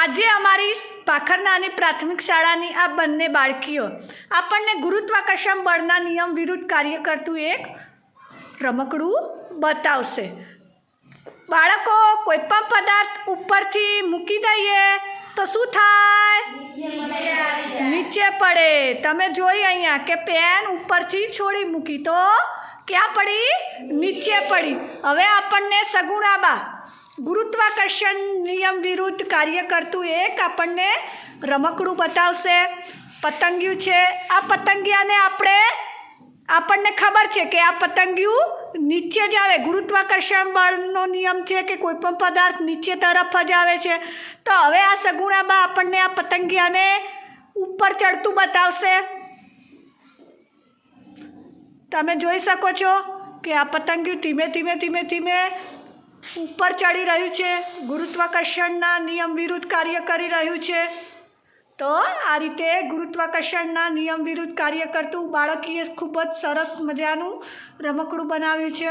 આજે અમારી પાખરનાની પ્રાથમિક શાળાની આ બંને બાળકીઓ આપણને ગુરુત્વાકર્ષણ બળના નિયમ વિરુદ્ધ કાર્ય કરતું એક રમકડું બતાવશે. બાળકો કોઈ પણ પદાર્થ ઉપરથી મૂકી દઈએ તો શું થાય? નીચે પડે. તમે જોઈ અહીંયા કે પેન ઉપરથી છોડી મૂકી તો ક્યાં પડી? નીચે પડી. હવે આપણને સગુણાબા ગુરુત્વાકર્ષણ નિયમ વિરુદ્ધ કાર્ય કરતું એક આપણને રમકડું બતાવશે. પતંગિયું છે. આ પતંગિયાને આપણે, આપણને ખબર છે કે આ પતંગિયું નીચે જ આવે. ગુરુત્વાકર્ષણ બળનો નિયમ છે કે કોઈ પણ પદાર્થ નીચે તરફ જ આવે છે. તો હવે આ સગુણાબા આપણને આ પતંગિયાને ઉપર ચડતું બતાવશે. તમે જોઈ શકો છો કે આ પતંગિયું ધીમે ધીમે ધીમે ધીમે ઉપર ચડી રહ્યું છે, ગુરુત્વાકર્ષણના નિયમ વિરુદ્ધ કાર્ય કરી રહ્યું છે. તો આ રીતે ગુરુત્વાકર્ષણના નિયમ વિરુદ્ધ કાર્ય કરતું બાળકીએ ખૂબ જ સરસ મજાનું રમકડું બનાવ્યું છે.